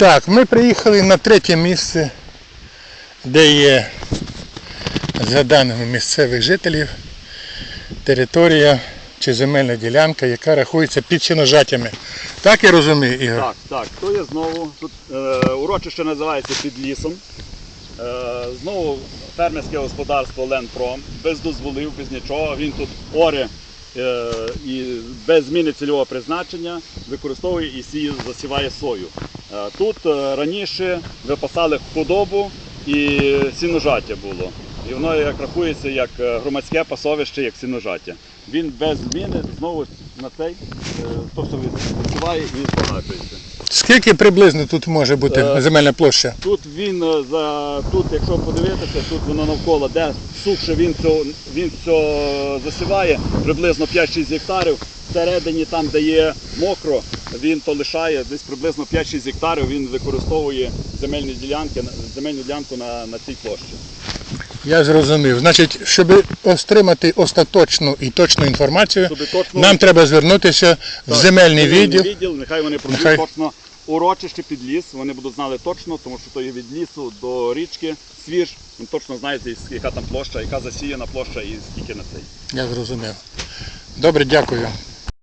Так, ми приїхали на третє місце, де є, за даними місцевих жителів, територія чи земельна ділянка, яка рахується під сіножатями. Так я розумію, Ігор? Так, так, то є знову. Тут е, урочище називається під лісом. Е, знову фермерське господарство Ленпром, без дозволів, без нічого. Він тут оре е, і без зміни цільового призначення використовує і сіє, засіває сою. Е, тут е, раніше випасали худобу і сіножаття було. І воно як рахується як е, громадське пасовище, як сіножаття. Він без зміни знову на цей, е, тобто відпочиває і збагачується. Скільки приблизно тут може бути Е, земельна площа? Тут він за тут, якщо подивитися, тут воно навколо, де сухше він цього він цього засіває приблизно 5-6 гектарів. Всередині, там, де є мокро, він то лишає десь приблизно 5-6 гектарів. Він використовує земельні ділянки земельну ділянку на, на цій площі. Я зрозумів. Значить, щоб отримати остаточну і точну інформацію, точно нам треба звернутися в земельний відділ. відділ. Нехай вони пройдуть Нехай. точно урочище під ліс. Вони будуть знали точно, тому що то є від лісу до річки свіж. Він точно знає, яка там площа, яка засіяна площа і скільки на цей. Я зрозумів. Добре, дякую.